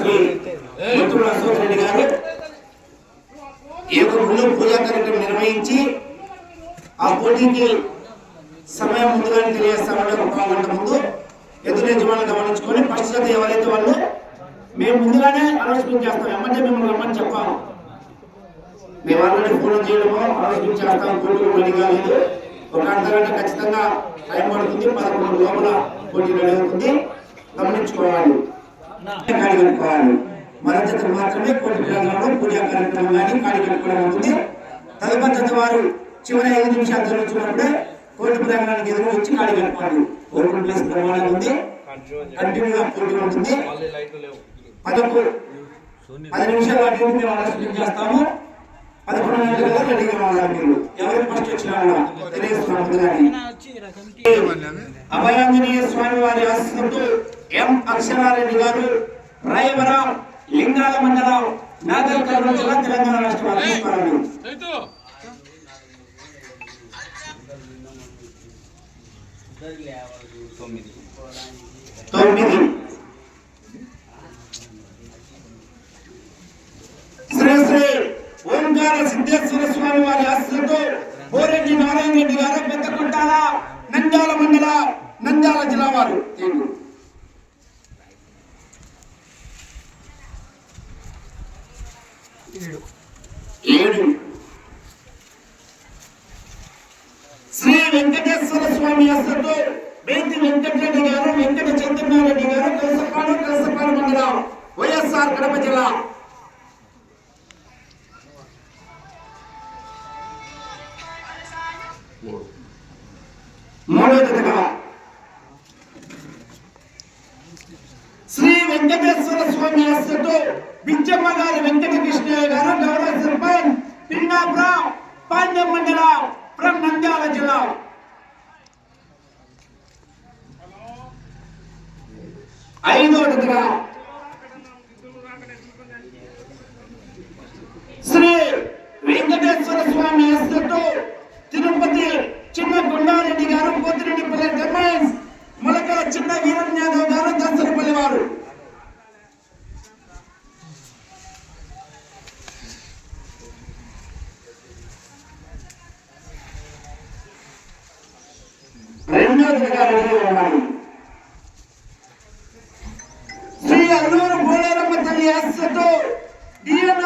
శ్రీ మంత్రుల అశోక్ రెడ్డి గారు ఈ యొక్క గుళ్ళో పూజా కార్యక్రమం నిర్వహించి ఆ పోటీకి సమయం ముందుగానే తెలియజేస్తామంటే ఒక గంట ముందు ఎదురు యజమానులు గమనించుకొని ఫస్ట్ జత ఎవరైతే వాళ్ళు మేము ముందుగానే అనౌన్స్మెంట్ చేస్తాం. ఏమంటే మిమ్మల్ని రమ్మని చెప్పాము. మేము ఆల్రెడీ ఫోన్ చేయడము అనౌన్స్మెంట్ చేస్తాం. పోటీ రెడీ కాలేదు. ఒక అర్ధగంట ఖచ్చితంగా టైం పడుతుంది. పదకొండు లోపల పోటీ రెడీ అవుతుంది గమనించుకోవాలి. కాడి కట్టుకోవాలి మాత్రమే కోటి ప్రాంగణంలో పూజా కార్యక్రమం కానీ కాడి కట్టుకోవడం అవుతుంది తదుపరి వారు చివరి ఐదు నిమిషాలు జరుగుతున్నప్పుడే కోర్టు ప్రాంగణానికి ఎదురు వచ్చి కాడి కట్టుకోవాలి ఓపెన్ ప్లేస్ ప్రమాణం ఉంది. కంటిన్యూగా పోటీ ఉంటుంది. పదకొండు పది నిమిషాలు అటు ఇటు మేము అనౌన్స్మెంట్ చేస్తాము? పదకొండు గంటల రెడీగా ఉండాలి మీరు? ఎవరు ఫస్ట్ వచ్చినా కూడా తెలియజేస్తున్నాం అభయాంజనేయ స్వామి వారి ఆశిస్తుంటూ ఎం అక్షరారెడ్డి గారు రాయవరం లింగాల మండలం నాగల్ కర్నూలు జిల్లా తెలంగాణ రాష్ట్రం అధ్యక్షురాలు తొమ్మిది. శ్రీ శ్రీ ఓంకార సిద్ధేశ్వర స్వామి వారి ఆశ్రతో కోరెడ్డి నారాయణ రెడ్డి గారు పెద్దకుంటాల నంద్యాల మండల నంద్యాల జిల్లా వారు ఏడు శ్రీ వెంకటేశ్వర స్వామి ఆశతో బేతి వెంకటరెడ్డి గారు వెంకట చైతన్యారెడ్డి గారు కలసపాడు కలసపాడు మండలం వైఎస్ఆర్ కడప జిల్లా మూడో జతగా శ్రీ వెంకటేశ్వర స్వామి ఆశతో బిచ్చమ్మ గారి వెంకట కృష్ణయ్య గారు గౌరవ సర్పంచ్ పిండాపురం పాండ్యం మండల ఫ్రం నంద్యాల జిల్లా ఐదో జతగా శ్రీ వెంకటేశ్వర స్వామి ఆశతో తిరుపతి చిన్న గుండారెడ్డి గారు పోతిరెడ్డి పల్లె గవర్నమెంట్ మొలకల చిన్న వీరన్ యాదవ్ గారు దర్శనపల్లి వారు రెండో జతగా రెడీ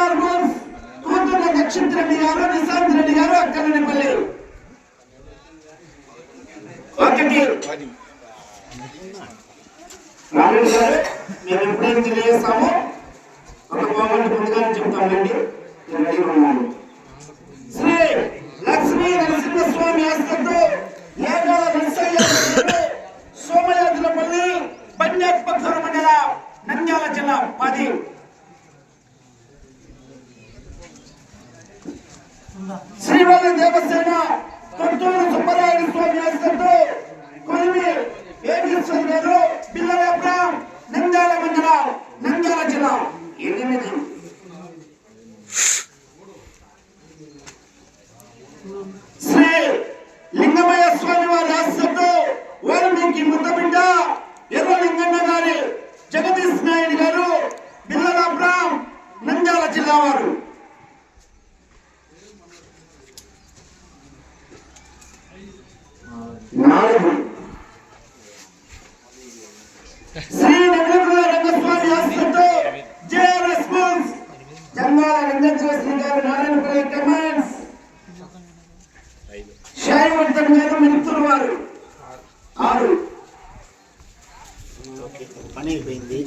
డిఎన్ఆర్ గోల్స్ కూతుర్ల దక్షిత్ రెడ్డి గారు నిశాంత్ రెడ్డి గారు అక్కడపల్లి ఒకటి రామరెడ్డి గారు మేము ఎప్పుడైతే తెలియజేస్తామో. ఒక పావుగంట ముందుగానే చెప్తామండి మీరు రెడీ ఉండాలి శ్రీ లక్ష్మీ నరసింహస్వామి ఆస్తంతో ఏగాల నరసయ్య గారు సోమయాజులపల్లి బంజాపథూరు మండల నంద్యాల జిల్లా పది శ్రీవారి దేవసేన కొత్తూరు సుబ్బరాయుడు స్వామి ఆస్తంతో కొలిమి ఏగేశ్వరి గారు పిల్లలేపురం నంద్యాల మండల నంద్యాల జిల్లా. ఎనిమిది. శ్రీ లింగమయ్య స్వామి వారి ఆశతో వాల్మీకి ముద్దబిడ్డ ఎర్ర లింగన్న గారి జగదీష్ నాయుడు గారు బిల్లలాపురం నంద్యాల జిల్లా వారు. నాలుగు శ్రీ వెంకటరమణ రంగస్వామి ఆశతో జేఆర్ఎస్ స్కూల్స్ జంగాల గారు నారాయణపల్లి కమాండ్స్ శాయవర్ధన్ గారు మిత్రులు వారు ఆరు పని అయిపోయింది